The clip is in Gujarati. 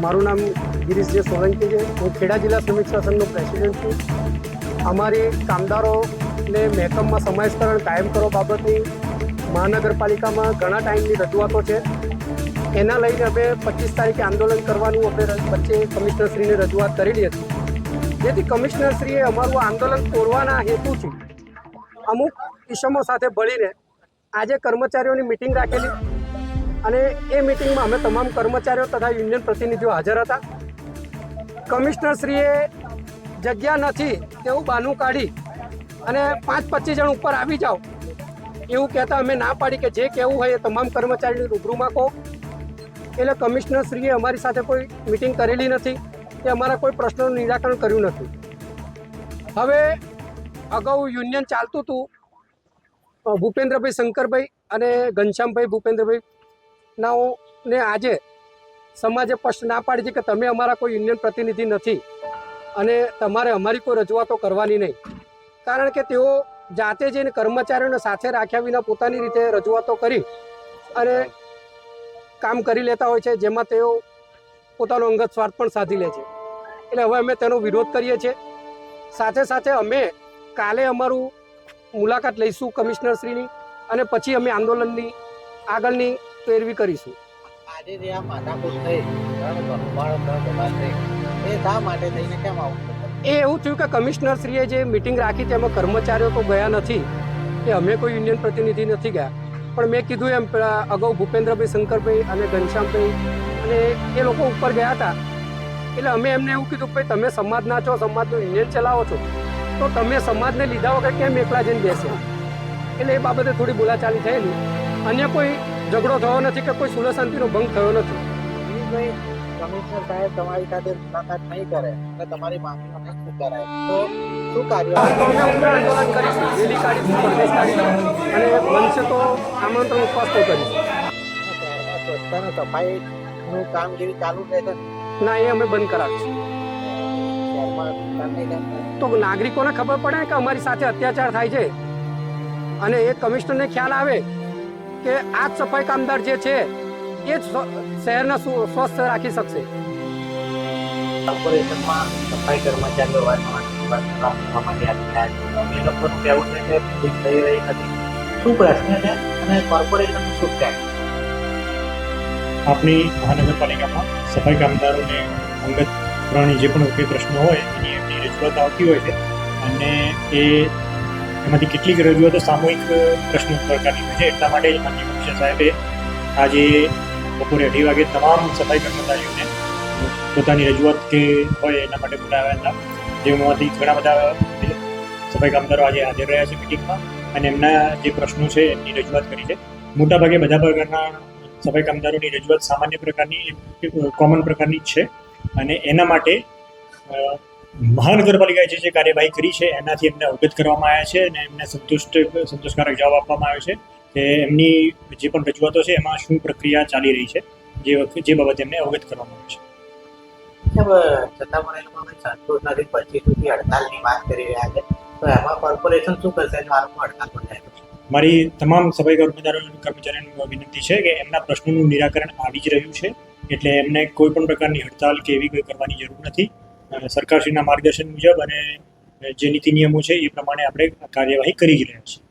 મારું નામ ગિરીશ જે સોલંકી છે. હું ખેડા જિલ્લા સમીક્ષા સંઘનો પ્રેસિડેન્ટ છું. અમારી કામદારોને મહેકમમાં સમાવેશકરણ કાયમ કરવા બાબતની મહાનગરપાલિકામાં ઘણા ટાઈમની રજૂઆતો છે. એના લઈને અમે પચીસ તારીખે આંદોલન કરવાનું અમે વચ્ચે કમિશનરશ્રીને રજૂઆત કરેલી હતી. જેથી કમિશનરશ્રીએ અમારું આંદોલન તોડવાના હેતુથી અમુક ઇસમો સાથે ભળીને આજે કર્મચારીઓની મિટિંગ રાખેલી. અને એ મિટિંગમાં અમે તમામ કર્મચારીઓ તથા યુનિયન પ્રતિનિધિઓ હાજર હતા. કમિશનરશ્રીએ જગ્યા નથી તેવું બહાનું કાઢી અને પાંચ પચીસ જણ ઉપર આવી જાઓ એવું કહેતા અમે ના પાડી કે જે કહેવું હોય એ તમામ કર્મચારીની રૂબરૂમાં કહો. એટલે કમિશનરશ્રીએ અમારી સાથે કોઈ મિટિંગ કરેલી નથી. કે અમારા કોઈ પ્રશ્નોનું નિરાકરણ કર્યું નથી. હવે અગાઉ યુનિયન ચાલતું હતું ભૂપેન્દ્રભાઈ શંકરભાઈ અને ઘનશ્યામભાઈ ભૂપેન્દ્રભાઈ ને આજે સમાજે સ્પષ્ટ ના પાડી છે કે તમે અમારા કોઈ યુનિયન પ્રતિનિધિ નથી અને તમારે અમારી કોઈ રજૂઆતો કરવાની નહીં. કારણ કે તેઓ જાતે જઈને કર્મચારીઓને સાથે રાખ્યા વિના પોતાની રીતે રજૂઆતો કરી અને કામ કરી લેતા હોય છે, જેમાં તેઓ પોતાનો અંગત સ્વાર્થ પણ સાધી લે છે. એટલે હવે અમે તેનો વિરોધ કરીએ છીએ. સાથે સાથે અમે કાલે અમારું મુલાકાત લઈશું કમિશનરશ્રીની અને પછી અમે આંદોલનની આગળની પેરવી કરીશું. આજે જે આ માથાકૂટ થઈ એ શા માટે થઈને કેમ આવું એ એવું થયું કે કમિશનરશ્રીએ જે મિટિંગ રાખી તેમાં કર્મચારીઓ તો ગયા નથી કે અમે કોઈ યુનિયન પ્રતિનિધિ નથી ગયા. પણ મેં કીધું એમ અગાઉ ભૂપેન્દ્રભાઈ શંકરભાઈ અને ઘનશ્યામભાઈ અને એ લોકો ઉપર ગયા હતા. એટલે અમે એમને એવું કીધું કે ભાઈ તમે સમાજના છો સમાજનું યુનિયન ચલાવો છો તો તમે સમાજને લીધા વગર કેમ એકલા જઈને બેસે? એટલે એ બાબતે થોડી બોલાચાલી થયેલી. અન્ય કોઈ ઝઘડો થયો નથી કે કોઈ સુલહ શાંતિનો ભંગ થયો નથી. કમિશનર સાહેબ તમારી સાથે મુલાકાત નહીં કરે અને તમારી માંગણીઓ નહીં સ્વીકારાય તો શું કાર્ય આંદોલન કરીશું રેલી કાઢીશું પ્રદેશ કાઢીશું અને બનશે તો આમંત્રણ ઉપવાસ તો કરીશું સફાઈનું કામગીરી ચાલુ રહેશે ના એ અમે બંધ કરાવીશું તો નાગરિકોને ખબર પડે કે અમારી સાથે અત્યાચાર થાય છે. અને એ કમિશનરને ખ્યાલ આવે કે આ જ સફાઈ કામદાર જે છે એ જ શહેરને સ્વસ્થ રાખી શકશે. કોર્પોરેશનમાં સફાઈ કર્મચારીઓ રાખવા માટે રહ્યા લોકોનું કહેવું છે કે ઠીક થઈ રહી નથી. શું પ્રશ્ન છે અને કોર્પોરેશનનું શું કહેવું આપણી મહાનગરપાલિકામાં સફાઈ કામદારોને અંગત પ્રાણી જે પણ કોઈ પ્રશ્નો હોય એની એમની રજૂઆત આવતી હોય છે અને એ એમાંથી કેટલીક રજૂઆતો સામૂહિક પ્રશ્નો પ્રકારની હોય છે. એટલા માટે જ માનનીય મુખ્ય સાહેબે આજે બપોરે અઢી વાગે તમામ સફાઈ કર્મચારીઓને પોતાની રજૂઆત કે હોય એના માટે બોલાવ્યા હતા. જેમાંથી ઘણા બધા સફાઈ કામદારો આજે હાજર રહ્યા છે મિટિંગમાં અને એમના જે પ્રશ્નો છે એમની રજૂઆત કરી છે. મોટાભાગે બધા પ્રકારના સફાઈ કામદારોની રજૂઆત સામાન્ય પ્રકારની કોમન પ્રકારની જ છે. અને એના માટે મહાનગરપાલિકાએ જે જે કાર્યવાહી કરી છે એનાથી એમને અવગત કરવામાં આવ્યા છે અને એમને સંતુષ્ટ સંતોષકારક જવાબ આપવામાં આવ્યો છે કે એમની જે પણ રજૂઆતો છે એમાં શું પ્રક્રિયા ચાલી રહી છે જે વખતે જે બાબતે એમને અવગત કરવામાં આવ્યું છે. છતાં પણ એ લોકો સંતોષ નથી પચીસ સુધી હડતાલની વાત કરી રહ્યા છે. તો એમાં કોર્પોરેશન શું કરશે? અને હડતાલ પર જાય મારી તમામ સફાઈ કર્મચારીઓ કર્મચારીઓને વિનંતી છે કે એમના પ્રશ્નોનું નિરાકરણ આવી જ રહ્યું છે એટલે એમને કોઈ પણ પ્રકારની હડતાલ કે એવી કોઈ કરવાની જરૂર નથી. સરકારશ્રીના માર્ગદર્શન મુજબ અને જે નીતિ નિયમો છે એ પ્રમાણે આપણે કાર્યવાહી કરી જ રહ્યા છીએ.